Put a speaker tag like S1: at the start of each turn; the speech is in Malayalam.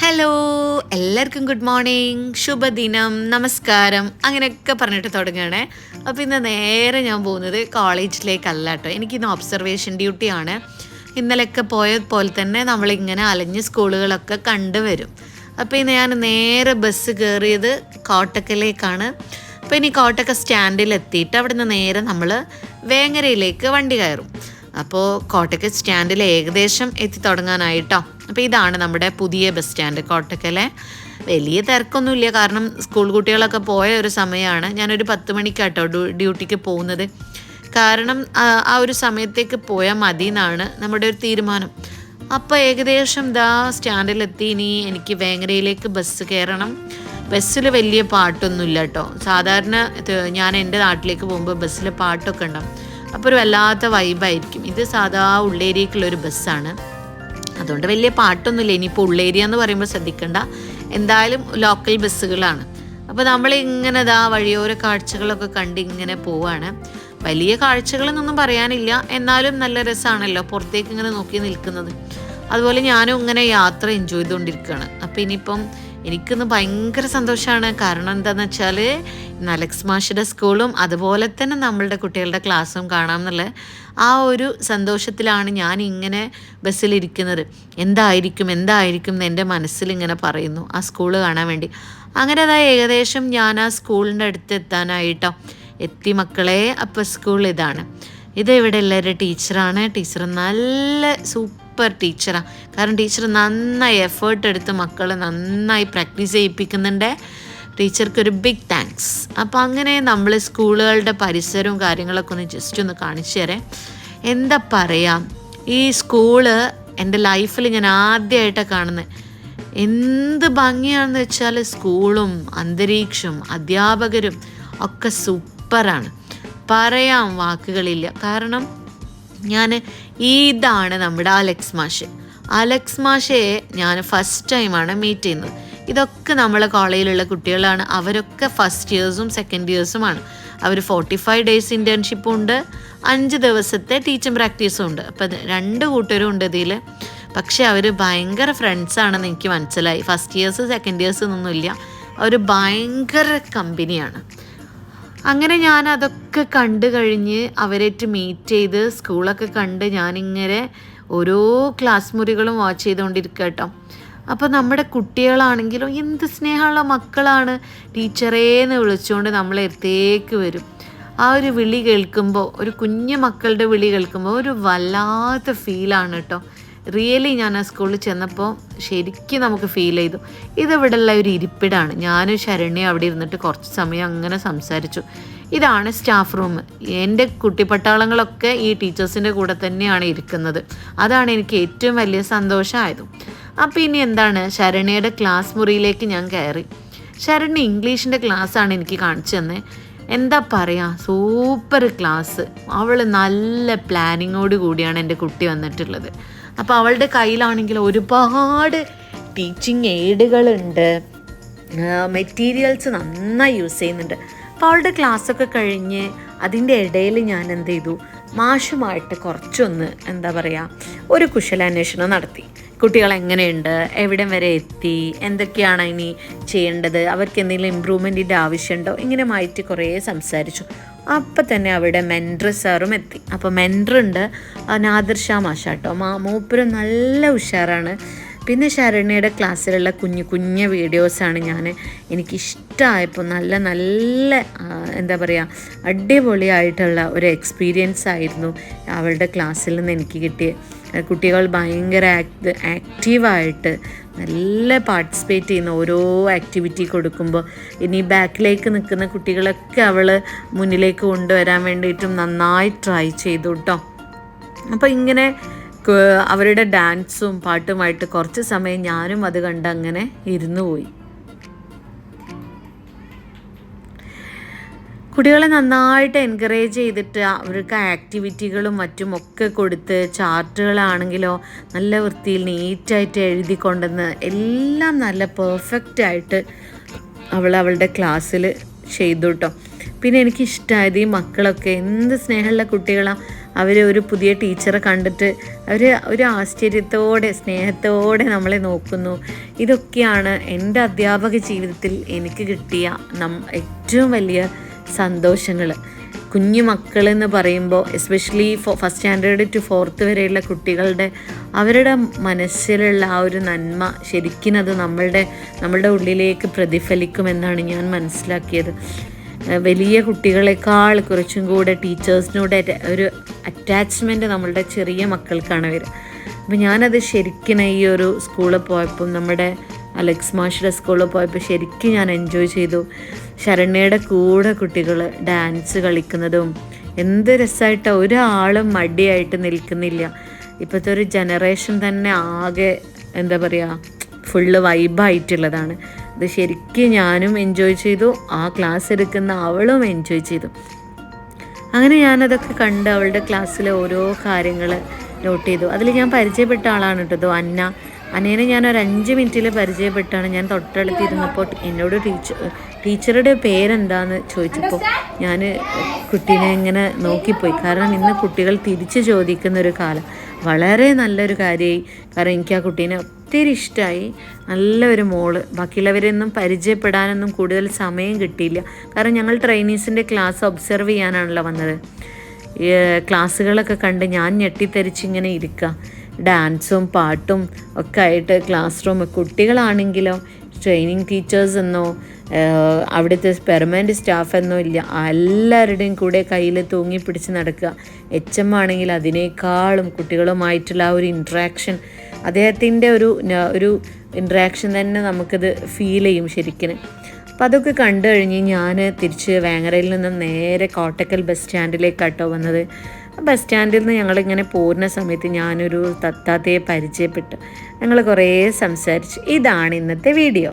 S1: ഹലോ എല്ലാവർക്കും ഗുഡ് മോർണിംഗ് ശുഭദിനം നമസ്കാരം അങ്ങനെയൊക്കെ പറഞ്ഞിട്ട് തുടങ്ങുകയാണേ. അപ്പോൾ ഇന്ന് നേരെ ഞാൻ പോകുന്നത് കോളേജിലേക്കല്ല കേട്ടോ എനിക്കിന്ന് ഒബ്സർവേഷൻ ഡ്യൂട്ടിയാണ് ഇന്നലെയൊക്കെ പോയ പോലെ തന്നെ നമ്മളിങ്ങനെ അലഞ്ഞ് സ്കൂളുകളൊക്കെ കണ്ടുവരും അപ്പോൾ ഇന്ന് ഞാൻ നേരെ ബസ് കയറിയത് കോട്ടക്കലേക്കാണ്. അപ്പോൾ ഇനി കോട്ടക്ക സ്റ്റാൻഡിൽ എത്തിയിട്ട് അവിടെ നിന്ന് നേരെ നമ്മൾ വേങ്ങരയിലേക്ക് വണ്ടി കയറും. അപ്പോൾ കോട്ടക്ക സ്റ്റാൻഡിൽ ഏകദേശം എത്തി തുടങ്ങാനായിട്ടോ. അപ്പോൾ ഇതാണ് നമ്മുടെ പുതിയ ബസ് സ്റ്റാൻഡ് കോട്ടക്കലെ. വലിയ തിരക്കൊന്നുമില്ല. കാരണം സ്കൂൾ കുട്ടികളൊക്കെ പോയ ഒരു സമയമാണ് ഞാനൊരു പത്ത് മണിക്കാട്ടോ ഡ്യൂ- ഡ്യൂട്ടിക്ക് പോകുന്നത്. കാരണം ആ ഒരു സമയത്തേക്ക് പോയാൽ മതി എന്നാണ് നമ്മുടെ ഒരു തീരുമാനം. അപ്പോൾ ഏകദേശം ദാ സ്റ്റാൻഡിലെത്തി. ഇനി എനിക്ക് വേങ്ങരയിലേക്ക് ബസ് കയറണം. ബസ്സിൽ വലിയ പാട്ടൊന്നുമില്ല കേട്ടോ സാധാരണ ഞാൻ എന്റെ നാട്ടിലേക്ക് പോകുമ്പോൾ ബസ്സിൽ പാട്ടൊക്കെ ഉണ്ടാവും. അപ്പോൾ ഒരു വല്ലാത്ത വൈബായിരിക്കും ഇത് സാധാ ഉള്ളേരിയക്കുള്ള ഒരു ബസ്സാണ്. അതുകൊണ്ട് വലിയ പാട്ടൊന്നുമില്ല. ഇനിയിപ്പോൾ ഉള്ളേരിയ എന്ന് പറയുമ്പോൾ ശ്രദ്ധിക്കണ്ട. എന്തായാലും ലോക്കൽ ബസ്സുകളാണ്. അപ്പോൾ നമ്മൾ ഇങ്ങനെ ദാ വഴിയോര കാഴ്ചകളൊക്കെ കണ്ട് ഇങ്ങനെ പോവാണ്. വലിയ കാഴ്ചകളെന്നൊന്നും പറയാനില്ല. എന്നാലും നല്ല രസമാണല്ലോ പുറത്തേക്ക് ഇങ്ങനെ നോക്കി നിൽക്കുന്നത്. അതുപോലെ ഞാനും ഇങ്ങനെ യാത്ര എൻജോയ് ചെയ്തുകൊണ്ടിരിക്കുകയാണ്. അപ്പോൾ ഇനിയിപ്പം എനിക്കിന്ന് ഭയങ്കര സന്തോഷമാണ് കാരണം എന്താണെന്ന് വെച്ചാൽ ഇന്ന് അലക്സ് മാഷിയുടെ സ്കൂളും അതുപോലെ തന്നെ നമ്മളുടെ കുട്ടികളുടെ ക്ലാസ്സും കാണാം എന്നുള്ള ആ ഒരു സന്തോഷത്തിലാണ് ഞാൻ ഇങ്ങനെ ബസ്സിലിരിക്കുന്നത്. എന്തായിരിക്കും എന്തായിരിക്കും എന്റെ മനസ്സിൽ ഇങ്ങനെ പറയുന്നു ആ സ്കൂൾ കാണാൻ വേണ്ടി. അങ്ങനെ അതാ ഏകദേശം ഞാൻ ആ സ്കൂളിന്റെ അടുത്ത് എത്താനായിട്ടോ. എത്തി മക്കളെ അപ്പോൾ സ്കൂൾ ഇതാണ്. ഇത് ഇവിടെ എല്ലാവരുടെ ടീച്ചറാണ്. ടീച്ചർ നല്ല സൂപ്പർ ടീച്ചറാണ് കാരണം ടീച്ചർ നന്നായി എഫേർട്ട് എടുത്ത് മക്കളെ നന്നായി പ്രാക്ടീസ് ചെയ്യിപ്പിക്കുന്നുണ്ട്. ടീച്ചർക്ക് ഒരു ബിഗ് താങ്ക്സ് അപ്പോൾ അങ്ങനെ നമ്മൾ സ്കൂളുകളുടെ പരിസരവും കാര്യങ്ങളൊക്കെ ഒന്ന് ജസ്റ്റ് ഒന്ന് കാണിച്ചു തരാം. എന്താ പറയുക ഈ സ്കൂൾ എന്റെ ലൈഫിൽ ഞാൻ ആദ്യമായിട്ടാണ് കാണുന്നത് എന്ത് ഭംഗിയാണെന്ന് വെച്ചാൽ സ്കൂളും അന്തരീക്ഷവും അധ്യാപകരും ഒക്കെ സൂപ്പറാണ് പറയാൻ വാക്കുകളില്ല. കാരണം ഞാൻ ഇതാണ് നമ്മുടെ അലക്സ് മാഷ്. അലക്സ് മാഷയെ ഞാൻ ഫസ്റ്റ് ടൈമാണ് മീറ്റ് ചെയ്യുന്നത്. ഇതൊക്കെ നമ്മളെ കോളേജിലുള്ള കുട്ടികളാണ്. അവരൊക്കെ ഫസ്റ്റ് ഇയേഴ്സും സെക്കൻഡ് ഇയേഴ്സുമാണ് അവർ ഫോർട്ടി ഫൈവ് ഡേയ്സ് ഇന്റേൺഷിപ്പും ഉണ്ട്. അഞ്ച് ദിവസത്തെ ടീച്ചിങ് പ്രാക്ടീസും ഉണ്ട്. അപ്പം രണ്ട് കൂട്ടരും ഉണ്ട് ഇതിൽ. പക്ഷെ അവർ ഭയങ്കര ഫ്രണ്ട്സാണെന്ന് എനിക്ക് മനസ്സിലായി. ഫസ്റ്റ് ഇയേഴ്സ് സെക്കൻഡ് ഇയേഴ്സ് എന്നൊന്നുമില്ല. അവർ ഭയങ്കര കമ്പനിയാണ് അങ്ങനെ ഞാൻ അതൊക്കെ കണ്ടു കഴിഞ്ഞ് അവരായിട്ട് മീറ്റ് ചെയ്ത് സ്കൂളൊക്കെ കണ്ട് ഞാനിങ്ങനെ ഓരോ ക്ലാസ് മുറികളും വാച്ച് ചെയ്തുകൊണ്ടിരിക്കുക കേട്ടോ അപ്പോൾ നമ്മുടെ കുട്ടികളാണെങ്കിലും എന്ത് സ്നേഹമുള്ള മക്കളാണ് ടീച്ചറേന്ന് വിളിച്ചുകൊണ്ട് നമ്മളെ അടുത്തേക്ക് വരും. ആ ഒരു വിളി കേൾക്കുമ്പോൾ ഒരു കുഞ്ഞു മക്കളുടെ വിളി കേൾക്കുമ്പോൾ ഒരു വല്ലാത്ത ഫീലാണ് കേട്ടോ റിയലി ഞാൻ ആ സ്കൂളിൽ ചെന്നപ്പോൾ ശരിക്കും നമുക്ക് ഫീൽ ചെയ്തു. ഇതിവിടെയുള്ള ഒരു ഇരിപ്പിടാണ്. ഞാനും ശരണ്യ അവിടെ ഇരുന്നിട്ട് കുറച്ച് സമയം അങ്ങനെ സംസാരിച്ചു. ഇതാണ് സ്റ്റാഫ് റൂം എന്റെ കുട്ടിപ്പട്ടാളങ്ങളൊക്കെ ഈ ടീച്ചേഴ്സിന്റെ കൂടെ തന്നെയാണ് ഇരിക്കുന്നത്. അതാണ് എനിക്ക് ഏറ്റവും വലിയ സന്തോഷമായതും. അപ്പോൾ ഇനി എന്താണ്? ശരണ്യയുടെ ക്ലാസ് മുറിയിലേക്ക് ഞാൻ കയറി. ശരണ്യ ഇംഗ്ലീഷിന്റെ ക്ലാസ്സാണ് എനിക്ക് കാണിച്ചു തന്നെ. എന്താ പറയുക സൂപ്പർ ക്ലാസ് അവൾ നല്ല പ്ലാനിങ്ങോട് കൂടിയാണ് എന്റെ കുട്ടി വന്നിട്ടുള്ളത്. അപ്പോൾ അവളുടെ കയ്യിലാണെങ്കിൽ ഒരുപാട് ടീച്ചിങ് എയ്ഡുകളുണ്ട് മെറ്റീരിയൽസ് നന്നായി യൂസ് ചെയ്യുന്നുണ്ട്. അപ്പോൾ അവളുടെ ക്ലാസ്സൊക്കെ കഴിഞ്ഞ് അതിന്റെ ഇടയിൽ ഞാൻ എന്ത് ചെയ്തു? മാഷുമായിട്ട് കുറച്ചൊന്ന് എന്താ പറയുക ഒരു കുശലാന്വേഷണം നടത്തി. കുട്ടികൾ എങ്ങനെയുണ്ട്? എവിടം വരെ എത്തി? എന്തൊക്കെയാണ് ഇനി ചെയ്യേണ്ടത്? അവർക്ക് എന്തെങ്കിലും ഇമ്പ്രൂവ്മെന്റിന്റെ ആവശ്യമുണ്ടോ? ഇങ്ങനെ മാറ്റി കുറേ സംസാരിച്ചു. അപ്പം തന്നെ അവിടെ മെൻഡർ സാറും എത്തി. അപ്പോൾ മെൻഡറുണ്ട് നാദിർ ഷാ മാഷാട്ടോ. മാ മൂപ്പരും നല്ല ഉഷാറാണ്. പിന്നെ ശരണ്യയുടെ ക്ലാസ്സിലുള്ള കുഞ്ഞു കുഞ്ഞു വീഡിയോസാണ് ഞാൻ എനിക്കിഷ്ടമായപ്പോൾ നല്ല നല്ല എന്താ പറയുക അടിപൊളിയായിട്ടുള്ള ഒരു എക്സ്പീരിയൻസ് ആയിരുന്നു അവളുടെ ക്ലാസ്സിൽ നിന്ന് എനിക്ക് കിട്ടിയ. കുട്ടികൾ ഭയങ്കര ആക്ട് ആക്റ്റീവായിട്ട് നല്ല പാർട്ടിസിപ്പേറ്റ് ചെയ്യുന്ന ഓരോ ആക്ടിവിറ്റി കൊടുക്കുമ്പോൾ ഇനി ബാക്കിലേക്ക് നിൽക്കുന്ന കുട്ടികളൊക്കെ അവൾ മുന്നിലേക്ക് കൊണ്ടുവരാൻ വേണ്ടിയിട്ടും നന്നായി ട്രൈ ചെയ്തു കേട്ടോ അപ്പോൾ ഇങ്ങനെ അവരുടെ ഡാൻസും പാട്ടുമായിട്ട് കുറച്ച് സമയം ഞാനും അത് കണ്ട് അങ്ങനെ ഇരുന്നു പോയി. കുട്ടികളെ നന്നായിട്ട് എൻകറേജ് ചെയ്തിട്ട് അവർക്ക് ആക്ടിവിറ്റികളും മറ്റും ഒക്കെ കൊടുത്ത് ചാർട്ടുകളാണെങ്കിലോ നല്ല വൃത്തിയിൽ നീറ്റായിട്ട് എഴുതി കൊണ്ടുവന്ന് എല്ലാം നല്ല പെർഫെക്റ്റ് ആയിട്ട് അവൾ അവളുടെ ക്ലാസ്സിൽ ചെയ്തു കേട്ടോ പിന്നെ എനിക്കിഷ്ടമായത് ഈ മക്കളൊക്കെ എന്ത് സ്നേഹമുള്ള കുട്ടികളാണ് അവർ ഒരു പുതിയ ടീച്ചറെ കണ്ടിട്ട് അവർ ഒരു ആശ്ചര്യത്തോടെ സ്നേഹത്തോടെ നമ്മളെ നോക്കുന്നു. ഇതൊക്കെയാണ് എന്റെ അധ്യാപക ജീവിതത്തിൽ എനിക്ക് കിട്ടിയ നം ഏറ്റവും വലിയ സന്തോഷങ്ങൾ കുഞ്ഞു മക്കളെന്ന് പറയുമ്പോൾ especially first standard to fourth വരെയുള്ള കുട്ടികളുടെ അവരുടെ മനസ്സിലുള്ള ആ ഒരു നന്മ ശരിക്കും അത് നമ്മളുടെ നമ്മളുടെ ഉള്ളിലേക്ക് പ്രതിഫലിക്കുമെന്നാണ് ഞാൻ മനസ്സിലാക്കിയത്. വലിയ കുട്ടികളെക്കാൾ കുറച്ചും കൂടെ ടീച്ചേഴ്സിനോട് ഒരു അറ്റാച്ച്മെന്റ് നമ്മളുടെ ചെറിയ മക്കൾക്കാണ് വരിക. അപ്പോൾ ഞാനത് ശരിക്കും ഈ ഒരു സ്കൂളിൽ പോയപ്പം നമ്മുടെ അലക്സ് മാഷിയുടെ സ്കൂളിൽ പോയപ്പോൾ ശരിക്കും ഞാൻ എൻജോയ് ചെയ്തു. ശരണ്യയുടെ കൂടെ കുട്ടികൾ ഡാൻസ് കളിക്കുന്നതും എന്ത് രസമായിട്ട് ഒരാളും മടിയായിട്ട് നിൽക്കുന്നില്ല. ഇപ്പോഴത്തെ ഒരു ജനറേഷൻ തന്നെ ആകെ എന്താ പറയുക ഫുള്ള് വൈബായിട്ടുള്ളതാണ് ഇത് ശരിക്കും ഞാനും എൻജോയ് ചെയ്തു. ആ ക്ലാസ് എടുക്കുന്ന അവളും എൻജോയ് ചെയ്തു. അങ്ങനെ ഞാനതൊക്കെ കണ്ട് അവളുടെ ക്ലാസ്സിലെ ഓരോ കാര്യങ്ങൾ നോട്ട് ചെയ്തു. അതിൽ ഞാൻ പരിചയപ്പെട്ട ആളാണ് കേട്ടോ. അന്ന. അന്നേനെ ഞാൻ ഒരു അഞ്ച് മിനിറ്റിൽ പരിചയപ്പെട്ടാണ്. ഞാൻ തൊട്ടടുത്തിരുന്നപ്പോൾ എന്നോട് ടീച്ചർ ടീച്ചറുടെ പേരെന്താന്ന് ചോദിച്ചപ്പോൾ ഞാൻ കുട്ടീനെ ഇങ്ങനെ നോക്കിപ്പോയി. കാരണം ഇന്ന് കുട്ടികൾ തിരിച്ച് ചോദിക്കുന്ന ഒരു കാലം. വളരെ നല്ലൊരു കാര്യമായി. കാരണം എനിക്ക് ആ കുട്ടീനെ ഒത്തിരി ഇഷ്ടമായി നല്ലൊരു മോൾ. ബാക്കിയുള്ളവരെയൊന്നും പരിചയപ്പെടാനൊന്നും കൂടുതൽ സമയം കിട്ടിയില്ല. കാരണം ഞങ്ങൾ ട്രെയിനീസിന്റെ ക്ലാസ് ഒബ്സർവ് ചെയ്യാനാണല്ലോ വന്നത്. ക്ലാസ്സുകളൊക്കെ കണ്ട് ഞാൻ ഞെട്ടിത്തെറിച്ചിങ്ങനെ ഇരിക്കുക ഡാൻസും പാട്ടും ഒക്കെ ആയിട്ട് ക്ലാസ് റൂം. കുട്ടികളാണെങ്കിലോ ട്രെയിനിങ് ടീച്ചേഴ്സ് എന്നോ അവിടുത്തെ പെർമനന്റ് സ്റ്റാഫ് എന്നോ ഇല്ല. എല്ലാവരുടെയും കൂടെ കയ്യിൽ തൂങ്ങി പിടിച്ച് നടക്കുക എച്ച് എം ആണെങ്കിൽ അതിനേക്കാളും കുട്ടികളുമായിട്ടുള്ള ആ ഒരു ഇൻട്രാക്ഷൻ അദ്ദേഹത്തിന്റെ ഒരു ഒരു ഇൻട്രാക്ഷൻ തന്നെ നമുക്കത് ഫീൽ ചെയ്യും ശരിക്കും അപ്പോൾ അതൊക്കെ കണ്ടു കഴിഞ്ഞ് ഞാൻ തിരിച്ച് വേങ്ങരയിൽ നിന്ന് നേരെ കോട്ടക്കൽ ബസ് സ്റ്റാൻഡിലേക്കാട്ടോ വന്നത്. ബസ് സ്റ്റാൻഡിൽ നിന്ന് ഞങ്ങളിങ്ങനെ പോരുന്ന സമയത്ത് ഞാനൊരു തത്താത്തയെ പരിചയപ്പെട്ടു. ഞങ്ങൾ കുറേ സംസാരിച്ചു. ഇതാണ് ഇന്നത്തെ വീഡിയോ